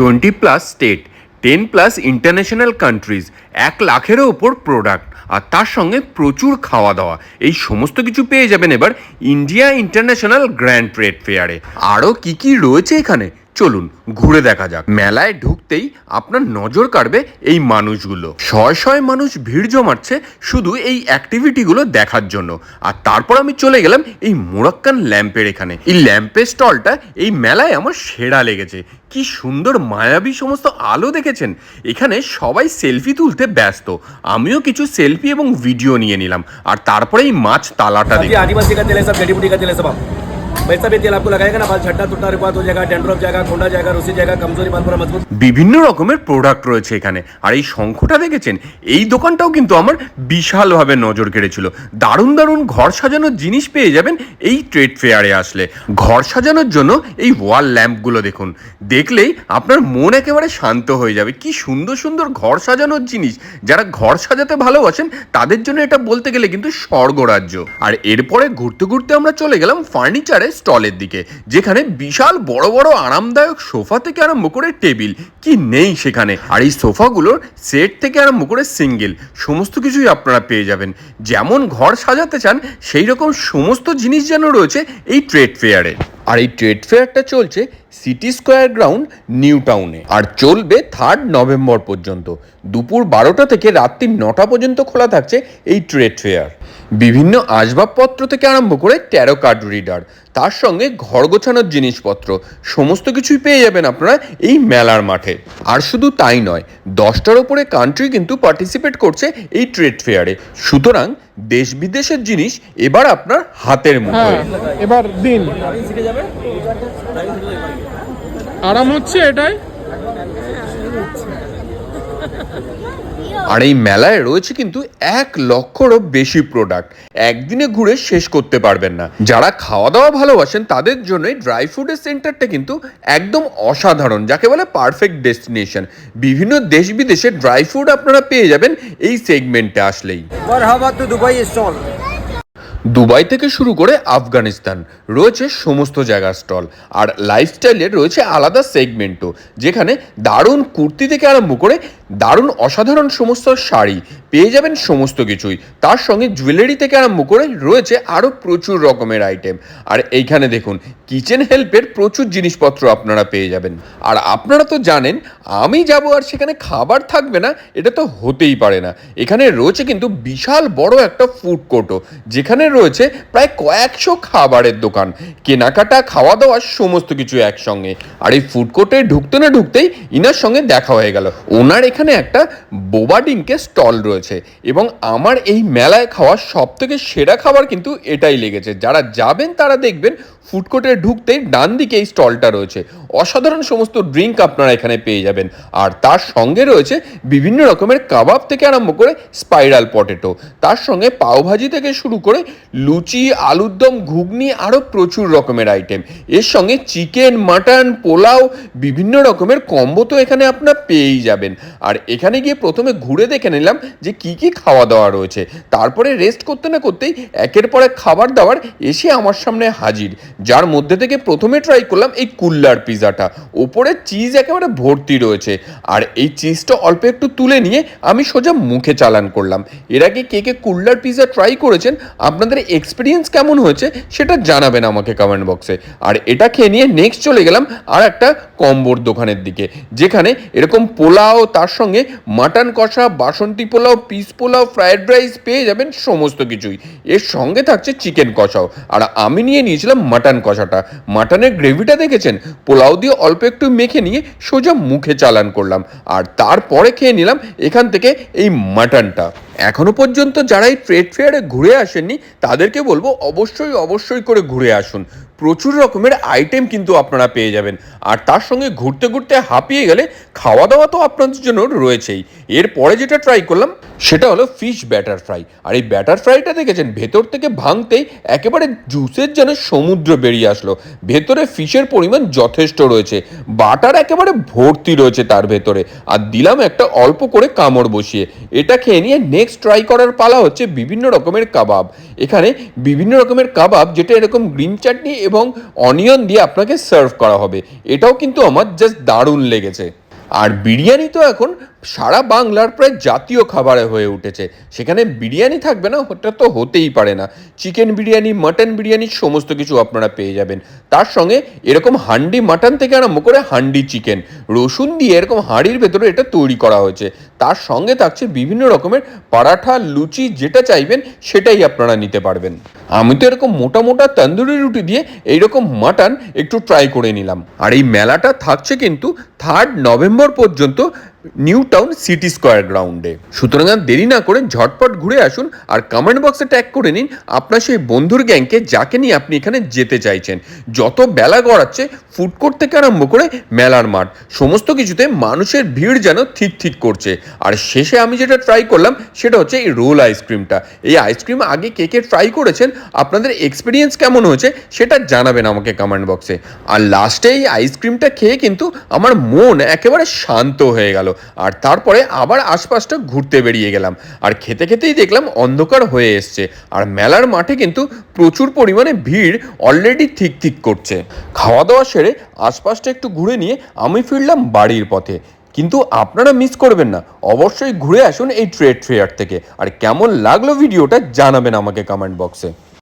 Twenty plus state, ten plus international countries, এক লাখেরও ওপর প্রোডাক্ট, আর তার সঙ্গে প্রচুর খাওয়া দাওয়া এই সমস্ত কিছু পেয়ে যাবেন এবার ইন্ডিয়া ইন্টারন্যাশনাল গ্র্যান্ড ট্রেড ফেয়ারে। আরও কি কি রয়েছে এখানে? চলুন ঘুরে দেখা যাক। মেলায় ঢুকতেই আপনার নজর কাড়বে এই মানুষগুলো। শয় শয় মানুষ ভিড় জমাচ্ছে শুধু এই অ্যাক্টিভিটিগুলো দেখার জন্য। আর তারপর আমি চলে গেলাম এই মোরাক্কান ল্যাম্পের এখানে। এই ল্যাম্পের স্টলটা এই মেলায় আমার সেরা লেগেছে। কি সুন্দর মায়াবী সমস্ত আলো দেখেছেন। এখানে সবাই সেলফি তুলতে ব্যস্ত। আমিও কিছু সেলফি এবং ভিডিও নিয়ে নিলাম। আর তারপরে এই মাছ তালাটা দেখি আদিবাসী বিভিন্ন রকমের প্রোডাক্ট রয়েছে এখানে। আর এই শঙ্খটা দেখেছেন? এই দোকানটাও কিন্তু আমার বিশালভাবে নজর কেড়েছিল। দারুণ দারুণ ঘর সাজানোর জিনিস পেয়ে যাবেন এই ট্রেড ফেয়ারে আসলে। ঘর সাজানোর জন্য এই ওয়াল ল্যাম্পগুলো দেখুন। দেখলেই আপনার মন একেবারে শান্ত হয়ে যাবে। কি সুন্দর সুন্দর ঘর সাজানোর জিনিস। যারা ঘর সাজাতে ভালোবাসেন, তাদের জন্য এটা বলতে গেলে কিন্তু স্বর্গরাজ্য। আর এরপরে ঘুরতে ঘুরতে আমরা চলে গেলাম ফার্নিচার ফার্নিচারের স্টলের দিকে, যেখানে বিশাল বড় বড় আরামদায়ক সোফা থেকে আরম্ভ করে টেবিল, কি নেই সেখানে। আর এই সোফাগুলোর সেট থেকে আরম্ভ করে সিঙ্গেল, সমস্ত কিছুই আপনারা পেয়ে যাবেন। যেমন ঘর সাজাতে চান সেই রকম সমস্ত জিনিস যেন রয়েছে এই ট্রেড ফেয়ারে। আর এই ট্রেড ফেয়ারটা চলছে সিটি স্কোয়ার গ্রাউন্ড নিউ টাউনে। আর চলবে থার্ড নভেম্বর পর্যন্ত। দুপুর বারোটা থেকে রাত্রি নটা পর্যন্ত খোলা থাকছে এই ট্রেড ফেয়ার। বিভিন্ন আসবাবপত্র থেকে আরম্ভ করে ট্যারো কার্ড রিডার তার সঙ্গে ঘর গোছানোর জিনিসপত্র, সমস্ত কিছুই পেয়ে যাবেন আপনারা এই মেলার মাঠে। আর শুধু তাই নয়, দশটার ওপরে কান্ট্রি কিন্তু পার্টিসিপেট করছে এই ট্রেড ফেয়ারে সুতরাং দেশ বিদেশের জিনিস এবার আপনার হাতের মুঠোয়। হ্যাঁ এবার দিন। আরাম হচ্ছে এটাই? আর এই মেলায় রয়েছে কিন্তু এক লক্ষরও বেশি প্রোডাক্ট একদিনে ঘুরে শেষ করতে পারবেন না। যারা খাওয়া দাওয়া ভালোবাসেন তাদের জন্য ড্রাই ফুডের সেন্টারটা কিন্তু একদম অসাধারণ যাকে বলে পারফেক্ট ডেস্টিনেশন বিভিন্ন দেশ বিদেশে ড্রাই ফুড আপনারা পেয়ে যাবেন এই সেগমেন্টে আসলেই। Dubai stall. দুবাই থেকে শুরু করে আফগানিস্তান। রয়েছে সমস্ত জায়গার স্টল। আর লাইফস্টাইলের রয়েছে আলাদা সেগমেন্টও যেখানে দারুণ কুর্তি থেকে আরম্ভ করে দারুণ অসাধারণ সমস্ত শাড়ি পেয়ে যাবেন সমস্ত কিছুই। তার সঙ্গে জুয়েলারি থেকে আরম্ভ করে রয়েছে আরও প্রচুর রকমের আইটেম আর এইখানে দেখুন কিচেন হেল্পের প্রচুর জিনিসপত্র আপনারা পেয়ে যাবেন। আর আপনারা তো জানেন, আমি যাব আর সেখানে খাবার থাকবে না, এটা তো হতেই পারে না। এখানে রয়েছে কিন্তু বিশাল বড় একটা ফুড কোর্টও যেখানে রয়েছে প্রায় কয়েকশো খাবারের দোকান। কেনাকাটা খাওয়া দাওয়া সমস্ত কিছু একসঙ্গে। আর এই ফুড কোর্টে ঢুকতে না ঢুকতেই ইনার সঙ্গে দেখা হয়ে গেল। ওনার এখানে একটা বোবা ডিমকে স্টল রয়েছে এবং আমার এই মেলায় খাওয়া সব থেকে সেরা খাবার কিন্তু এটাই লেগেছে। যারা যাবেন তারা দেখবেন ফুড কোর্টে ঢুকতেই ডান দিকে এই স্টলটা রয়েছে। অসাধারণ সমস্ত ড্রিঙ্ক আপনারা এখানে পেয়ে যাবেন। আর তার সঙ্গে রয়েছে বিভিন্ন রকমের কাবাব থেকে আরম্ভ করে স্পাইরাল পটেটো। তার সঙ্গে পাওভাজি থেকে শুরু করে লুচি, আলুর দম, ঘুগনি, আরও প্রচুর রকমের আইটেম এর সঙ্গে চিকেন, মাটন, পোলাও, বিভিন্ন রকমের কম্বো তো এখানে আপনার পেয়েই যাবেন। আর এখানে গিয়ে প্রথমে ঘুরে দেখে নিলাম যে কি কি খাওয়া দাওয়া রয়েছে। তারপরে রেস্ট করতে না করতেই একের পর এক খাবার দাবার এসে আমার সামনে হাজির। যার মধ্যে থেকে প্রথমে ট্রাই করলাম এই কুল্লার পিৎজাটা। ওপরে চিজ একেবারে ভর্তি রয়েছে। আর এই চিজটা অল্প একটু তুলে নিয়ে আমি সোজা মুখে চালান করলাম। এর আগে কে কে কুল্লার পিৎজা ট্রাই করেছেন, আপনাদের এক্সপিরিয়েন্স কেমন হয়েছে সেটা জানাবেন আমাকে কমেন্ট বক্সে আর এটা খেয়ে নিয়ে নেক্সট চলে গেলাম আর একটা কম্বোর দোকানের দিকে, যেখানে এরকম পোলাও, তার সঙ্গে মাটন কষা, বাসন্তী pulao, piece pulao, fried rice পেয়ে যাবেন সমস্ত কিছুই। এর সঙ্গে থাকছে চিকেন কষাও। আর আমি নিয়ে নিয়েছিলাম মাটন কষাটা। মাটনের গ্রেভিটা দেখেছেন? পোলাও দিয়ে অল্প একটু মেখে নিয়ে সোজা মুখে চালান করলাম। আর তারপরে খেয়ে নিলাম এখান থেকে এই মাটনটা। এখনও পর্যন্ত যারা এই ট্রেড ফেয়ারে ঘুরে আসেননি, তাদেরকে বলব অবশ্যই অবশ্যই করে ঘুরে আসুন। প্রচুর রকমের আইটেম কিন্তু আপনারা পেয়ে যাবেন। আর তার সঙ্গে ঘুরতে ঘুরতে হাঁপিয়ে গেলে খাওয়া দাওয়া তো আপনাদের জন্য রয়েছেই। এরপরে যেটা ট্রাই করলাম, সেটা হলো ফিশ ব্যাটার ফ্রাই আর এই ব্যাটার ফ্রাইটা দেখেছেন, ভেতর থেকে ভাঙতেই একেবারে জুসের যেন সমুদ্র বেরিয়ে আসলো। ভেতরে ফিশের পরিমাণ যথেষ্ট রয়েছে। বাটার একেবারে ভর্তি রয়েছে তার ভেতরে। আর দিলাম একটা অল্প করে কামড় বসিয়ে। এটা খেয়ে নিয়ে নেক্সট ট্রাই করার পালা হচ্ছে বিভিন্ন রকমের কাবাব। এখানে বিভিন্ন রকমের কাবাব যেটা এরকম গ্রিন চাটনি এবং অনিয়ন দিয়ে আপনাকে সার্ভ করা হবে। এটাও কিন্তু আমার জাস্ট দারুণ লেগেছে। আর বিরিয়ানি তো এখন সারা বাংলার প্রায় জাতীয় খাবারে হয়ে উঠেছে। সেখানে বিরিয়ানি থাকবে না, ওটা তো হতেই পারে না। চিকেন বিরিয়ানি, মাটন বিরিয়ানি, সমস্ত কিছু আপনারা পেয়ে যাবেন। তার সঙ্গে এরকম হান্ডি মাটন থেকে আরম্ভ করে হান্ডি চিকেন, রসুন দিয়ে এরকম হাঁড়ির ভেতরে এটা তৈরি করা হয়েছে। তার সঙ্গে থাকছে বিভিন্ন রকমের পারাঠা, লুচি, যেটা চাইবেন সেটাই আপনারা নিতে পারবেন। আমি তো এরকম মোটা মোটা তন্দুরি রুটি দিয়ে এইরকম মাটন একটু ট্রাই করে নিলাম। আর এই মেলাটা থাকছে কিন্তু থার্ড নভেম্বর পর্যন্ত নিউ টাউন সিটি স্কোয়ার গ্রাউন্ডে। সুতরাং আর দেরি না করে ঝটপট ঘুরে আসুন আর কমেন্ট বক্সে ট্যাগ করে নিন আপনার সেই বন্ধুর গ্যাংকে যাকে নিয়ে আপনি এখানে যেতে চাইছেন। যত বেলা গড়াচ্ছে ফুড কোর্ট থেকে আরম্ভ করে মেলার মাঠ, সমস্ত কিছুতে মানুষের ভিড় যেন ঠিক ঠিক করছে। আর শেষে আমি যেটা ট্রাই করলাম, সেটা হচ্ছে এই রোল আইসক্রিমটা এই আইসক্রিম আগে কে কে ট্রাই করেছেন, আপনাদের এক্সপিরিয়েন্স কেমন হয়েছে, সেটা জানাবেন আমাকে কমেন্ট বক্সে। আর লাস্টে এই আইসক্রিমটা খেয়ে কিন্তু আমার মন একেবারে শান্ত হয়ে গেল। আর তারপরে আবার আশপাশটা ঘুরতে বেরিয়ে গেলাম। আর খেতে খেতেই দেখলাম অন্ধকার হয়ে এসছে। আর মেলার মাঠে কিন্তু প্রচুর পরিমাণে ভিড় অলরেডি ঠিক ঠিক করছে। খাওয়া দাওয়া সেরে আশপাশটা একটু ঘুরে নিয়ে আমি ফিরলাম বাড়ির পথে। কিন্তু আপনারা মিস করবেন না। অবশ্যই ঘুরে আসুন এই ট্রেড ফেয়ার থেকে। আর কেমন লাগল ভিডিওটা জানাবেন আমাকে কমেন্ট বক্সে